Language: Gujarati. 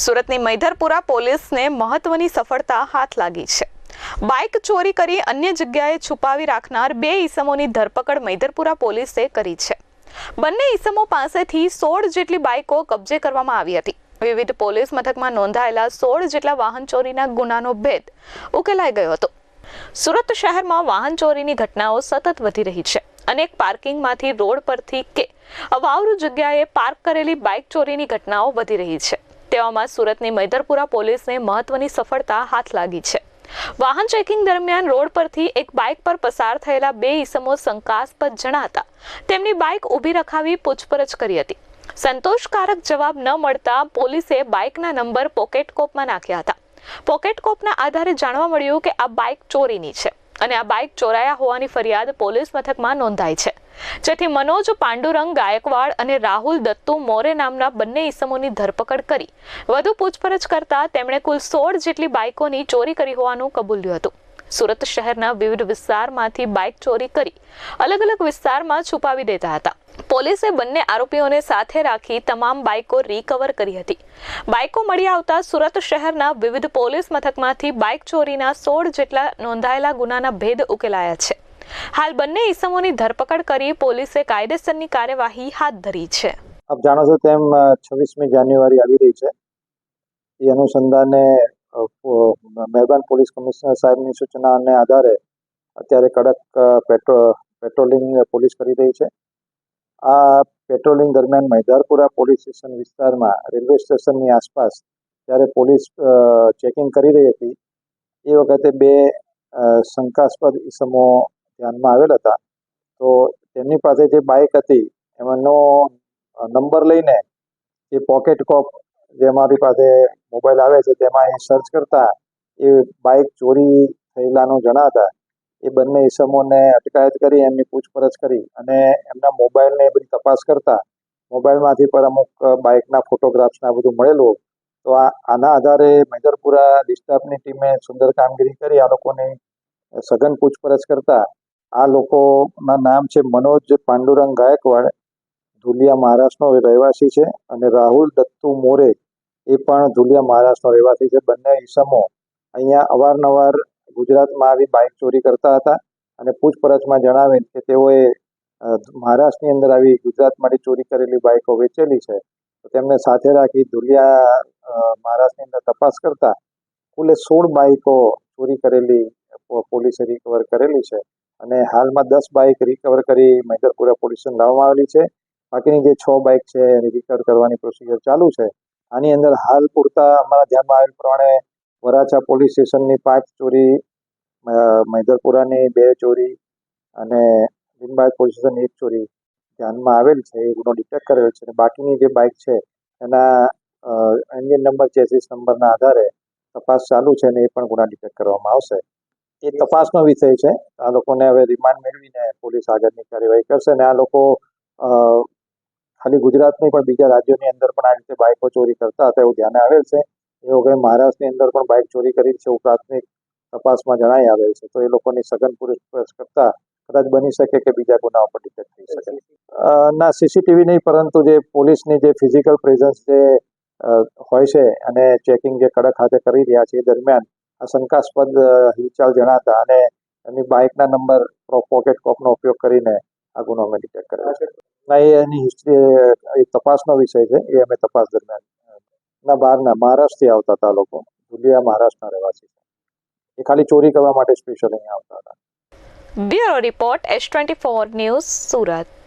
સુરતની મૈધરપુરા પોલીસને મહત્વની સફળતા હાથ લાગી છે. બાઇક ચોરી કરી અન્ય જગ્યાએ છુપાવી રાખનાર બે ઈસમોની ધરપકડ મૈધરપુરા પોલીસે કરી છે. બંને ઈસમો પાસેથી સોળ જેટલી બાઇકો કબજે કરવામાં આવી હતી. વિવિધ પોલીસ મથકમાં નોંધાયેલા સોળ જેટલા વાહન ચોરીના ગુનાનો ભેદ ઉકેલાઈ ગયો હતો. સુરત શહેરમાં વાહન ચોરીની ઘટનાઓ સતત વધી રહી છે. અનેક પાર્કિંગમાંથી રોડ પરથી કે અવાવરું જગ્યાએ પાર્ક કરેલી બાઇક ચોરીની ઘટનાઓ વધી રહી છે. તેવામાં સુરતની મૈદરપુરા પોલીસને મહત્વની સફળતા હાથ લાગી છે. વાહન ચેકિંગ દરમિયાન રોડ પરથી એક બાઇક પર પસાર થયેલા બે ઈસમો શંકાસ્પદ જણાતા તેમની બાઇક ઊભી રખાવી પૂછપરછ કરી હતી. સંતોષકારક જવાબ ન મળતા પોલીસે બાઇકના નંબર પોકેટ કોપમાં નાખ્યા હતા. પોકેટ કોપના આધારે જાણવા મળ્યું કે આ બાઇક ચોરીની છે અને આ બાઇક ચોરાયા હોવાની ફરિયાદ પોલીસ મથકમાં નોંધાઈ છે. જેથી મનોજ પાંડુરંગ, ગાયકવાડ અને રાહુલ દત્તુ મોરે નામના બંને ઈસમોની ધરપકડ કરી. વધુ પૂછપરછ કરતા તેમણે કુલ સોળ જેટલી બાઇકોની ચોરી કરી હોવાનું કબૂલ્યું હતું. સુરત શહેરના વિવિધ વિસ્તારમાંથી બાઇક ચોરી કરી અલગ અલગ વિસ્તારમાં છુપાવી દેતા હતા. પોલીસે બંને આરોપીઓને સાથે રાખી તમામ બાઇકો રિકવર કરી હતી. બાઇકો મળી આવતા સુરત શહેરના વિવિધ પોલીસ મથકમાંથી બાઇક ચોરીના સોળ જેટલા નોંધાયેલા ગુનાના ભેદ ઉકેલાયા છે. હાલ બંને ઈસમોની ધરપકડ કરી પોલીસે કાયદેસરની કાર્યવાહી હાથ ધરી છે. આપ જાણો છો તેમ છવ્વીસમી જાન્યુઆરી આવી રહી છે. એ અનુસંધાને મહેરબાન પોલીસ કમિશનર સાહેબની સૂચનાને આધારે અત્યારે કડક પેટ્રોલિંગ પોલીસ કરી રહી છે. આ પેટ્રોલિંગ દરમિયાન મૈદારપુરા પોલીસ સ્ટેશન વિસ્તારમાં રેલવે સ્ટેશનની આસપાસ જ્યારે પોલીસ ચેકિંગ કરી રહી હતી, એ વખતે બે શંકાસ્પદ ઇસમો ધ્યાનમાં આવેલ હતા. તો તેમની પાસે જે બાઇક હતી, એમાંનો નંબર લઈને એ પોકેટ કોપ જે મારી પાસે મોબાઈલ આવે છે, તેમાં એ સર્ચ કરતા એ બાઇક ચોરી થયેલાનું જણાતા એ બંને ઈસમોને અટકાયત કરી, એમની પૂછપરછ કરી અને એમના મોબાઈલને એ બધી તપાસ કરતા મોબાઈલમાંથી પર અમુક બાઇકના ફોટોગ્રાફ્સના બધું મળેલું. તો આના આધારે મૈદરપુરા ડિસ્ટાફની ટીમે સુંદર કામગીરી કરી, આ લોકોની સઘન પૂછપરછ કરતા આ લોકોના નામ છે મનોજ પાંડુરંગ ગાયકવાડ. ધુલિયા મહારાષ્ટ્રનો રહેવાસી છે અને રાહુલ દત્તુ મોરે એ પણ ધુલિયા મહારાષ્ટ્રનો રહેવાસી છે. બંને ઈસમો અહીંયા અવારનવાર ગુજરાતમાં આવી બાઇક ચોરી કરતા હતા અને પૂછપરછમાં જણાવેલ કે તેઓએ મહારાષ્ટ્રની અંદર આવી ગુજરાતમાંથી ચોરી કરેલી બાઇકો વેચેલી છે. તો તેમને સાથે રાખી ધુલિયા મહારાષ્ટ્રની અંદર તપાસ કરતા કુલે સોળ બાઇકો ચોરી કરેલી પોલીસે રિકવર કરેલી છે. અને હાલમાં દસ બાઇક રિકવર કરી મૈદરપુરા પોલીસ સ્ટેશન લાવવામાં આવેલી છે. બાકીની જે છ બાઇક છે એની રિકવર કરવાની પ્રોસિજર ચાલુ છે. આની અંદર હાલ પૂરતા અમારા ધ્યાનમાં આવેલ પ્રમાણે વરાછા પોલીસ સ્ટેશનની પાંચ ચોરી મહેદરપુરાની બે ચોરી અને લીંબાયત પોલીસ સ્ટેશનની એક ચોરી ધ્યાનમાં આવેલ છે. એ ગુનો ડિટેક્ટ કરેલ છે અને બાકીની જે બાઇક છે એના એન્જિન નંબર ચેસીસ નંબરના આધારે તપાસ ચાલુ છે અને એ પણ ગુના ડિટેક્ટ કરવામાં આવશે. એ તપાસનો વિષય છે. આ લોકોને હવે રિમાન્ડ મેળવીને પોલીસ આગળની કાર્યવાહી કરશે અને આ લોકો ખાલી ગુજરાતની પણ બીજા રાજ્યોની અંદર પણ આ રીતે બાઇકો ચોરી કરતા હતા એવું ધ્યાને આવેલ છે. એ વગેરે મહારાષ્ટ્રની અંદર પણ બાઇક ચોરી કરી છે એવું પ્રાથમિક તપાસમાં જણાઈ આવેલ છે. તો એ લોકોની સઘન પૂછપરછ કરતા કદાચ બની શકે કે બીજા ગુનાઓ પર ડિટેક્ટ થઈ શકે. ના, સીસીટીવી નહીં, પરંતુ જે પોલીસની જે ફિઝિકલ પ્રેઝન્સ જે હોય છે અને ચેકિંગ જે કડક હાથે કરી રહ્યા છે એ દરમિયાન શંકાસ્પદ હિલચાલ જણાતા અને એમની બાઇકના નંબર પોકેટ કોપનો ઉપયોગ કરીને આ ગુનો અમે ડિટેક્ટ કર્યો છે. ના, એ એની હિસ્ટ્રી એ તપાસનો વિષય છે. એ અમે તપાસ દરમિયાન ના, બહારના, મહારાષ્ટ્રથી આવતા હતા લોકો. ધુલિયા, મહારાષ્ટ્રના રહેવાસી છે. એ ખાલી ચોરી કરવા માટે સ્પેશિયલ અહીંયા આવતા હતા. Bureau report, S twenty four news, Surat.